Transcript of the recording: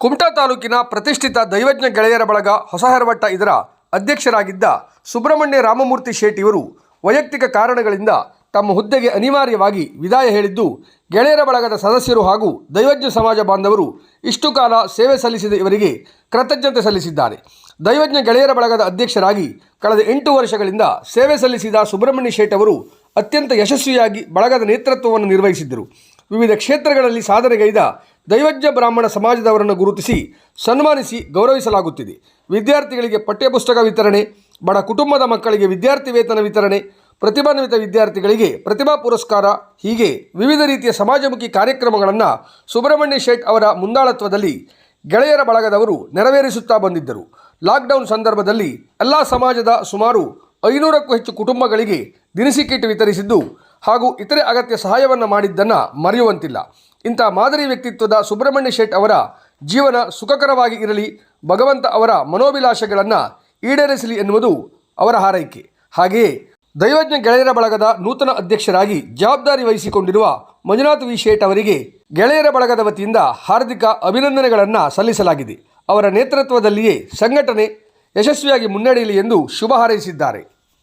ಕುಮಟಾ ತಾಲೂಕಿನ ಪ್ರತಿಷ್ಠಿತ ದೈವಜ್ಞ ಗೆಳೆಯರ ಬಳಗ ಹೊಸಹರವಟ್ಟ ಇದರ ಅಧ್ಯಕ್ಷರಾಗಿದ್ದ ಸುಬ್ರಹ್ಮಣ್ಯ ರಾಮಮೂರ್ತಿ ಶೇಟ್ ಇವರು ವೈಯಕ್ತಿಕ ಕಾರಣಗಳಿಂದ ತಮ್ಮ ಹುದ್ದೆಗೆ ಅನಿವಾರ್ಯವಾಗಿ ವಿದಾಯ ಹೇಳಿದ್ದು, ಗೆಳೆಯರ ಬಳಗದ ಸದಸ್ಯರು ಹಾಗೂ ದೈವಜ್ಞ ಸಮಾಜ ಬಾಂಧವರು ಇಷ್ಟು ಕಾಲ ಸೇವೆ ಸಲ್ಲಿಸಿದ ಇವರಿಗೆ ಕೃತಜ್ಞತೆ ಸಲ್ಲಿಸಿದ್ದಾರೆ. ದೈವಜ್ಞ ಗೆಳೆಯರ ಬಳಗದ ಅಧ್ಯಕ್ಷರಾಗಿ ಕಳೆದ ಎಂಟು ವರ್ಷಗಳಿಂದ ಸೇವೆ ಸಲ್ಲಿಸಿದ ಸುಬ್ರಹ್ಮಣ್ಯ ಶೇಟ್ ಅವರು ಅತ್ಯಂತ ಯಶಸ್ವಿಯಾಗಿ ಬಳಗದ ನೇತೃತ್ವವನ್ನು ನಿರ್ವಹಿಸಿದ್ದರು. ವಿವಿಧ ಕ್ಷೇತ್ರಗಳಲ್ಲಿ ಸಾಧನೆಗೈದ ದೈವಜ್ಞ ಬ್ರಾಹ್ಮಣ ಸಮಾಜದವರನ್ನು ಗುರುತಿಸಿ ಸನ್ಮಾನಿಸಿ ಗೌರವಿಸಲಾಗುತ್ತಿದೆ. ವಿದ್ಯಾರ್ಥಿಗಳಿಗೆ ಪಠ್ಯಪುಸ್ತಕ ವಿತರಣೆ, ಬಡ ಕುಟುಂಬದ ಮಕ್ಕಳಿಗೆ ವಿದ್ಯಾರ್ಥಿ ವೇತನ ವಿತರಣೆ, ಪ್ರತಿಭಾನ್ವಿತ ವಿದ್ಯಾರ್ಥಿಗಳಿಗೆ ಪ್ರತಿಭಾ ಪುರಸ್ಕಾರ, ಹೀಗೆ ವಿವಿಧ ರೀತಿಯ ಸಮಾಜಮುಖಿ ಕಾರ್ಯಕ್ರಮಗಳನ್ನು ಸುಬ್ರಹ್ಮಣ್ಯ ಶೇಟ್ ಅವರ ಮುಂದಾಳತ್ವದಲ್ಲಿ ಗೆಳೆಯರ ಬಳಗದವರು ನೆರವೇರಿಸುತ್ತಾ ಬಂದಿದ್ದರು. ಲಾಕ್ಡೌನ್ ಸಂದರ್ಭದಲ್ಲಿ ಎಲ್ಲ ಸಮಾಜದ ಸುಮಾರು ಐನೂರಕ್ಕೂ ಹೆಚ್ಚು ಕುಟುಂಬಗಳಿಗೆ ದಿನಸಿ ಕಿಟ್ ವಿತರಿಸಿದ್ದು ಹಾಗೂ ಇತರೆ ಅಗತ್ಯ ಸಹಾಯವನ್ನು ಮಾಡಿದ್ದನ್ನು ಮರೆಯುವಂತಿಲ್ಲ. ಇಂಥ ಮಾದರಿ ವ್ಯಕ್ತಿತ್ವದ ಸುಬ್ರಹ್ಮಣ್ಯ ಶೆಟ್ ಅವರ ಜೀವನ ಸುಖಕರವಾಗಿ ಇರಲಿ, ಭಗವಂತ ಅವರ ಮನೋಭಿಲಾಷೆಗಳನ್ನು ಈಡೇರಿಸಲಿ ಎನ್ನುವುದು ಅವರ ಹಾರೈಕೆ. ಹಾಗೆಯೇ ದೈವಜ್ಞ ಗೆಳೆಯರ ಬಳಗದ ನೂತನ ಅಧ್ಯಕ್ಷರಾಗಿ ಜವಾಬ್ದಾರಿ ವಹಿಸಿಕೊಂಡಿರುವ ಮಂಜುನಾಥ್ ವಿ. ಶೇಟ್ ಅವರಿಗೆ ಗೆಳೆಯರ ಬಳಗದ ವತಿಯಿಂದ ಹಾರ್ದಿಕ ಅಭಿನಂದನೆಗಳನ್ನು ಸಲ್ಲಿಸಲಾಗಿದೆ. ಅವರ ನೇತೃತ್ವದಲ್ಲಿಯೇ ಸಂಘಟನೆ ಯಶಸ್ವಿಯಾಗಿ ಮುನ್ನಡೆಯಲಿ ಎಂದು ಶುಭ ಹಾರೈಸಿದ್ದಾರೆ.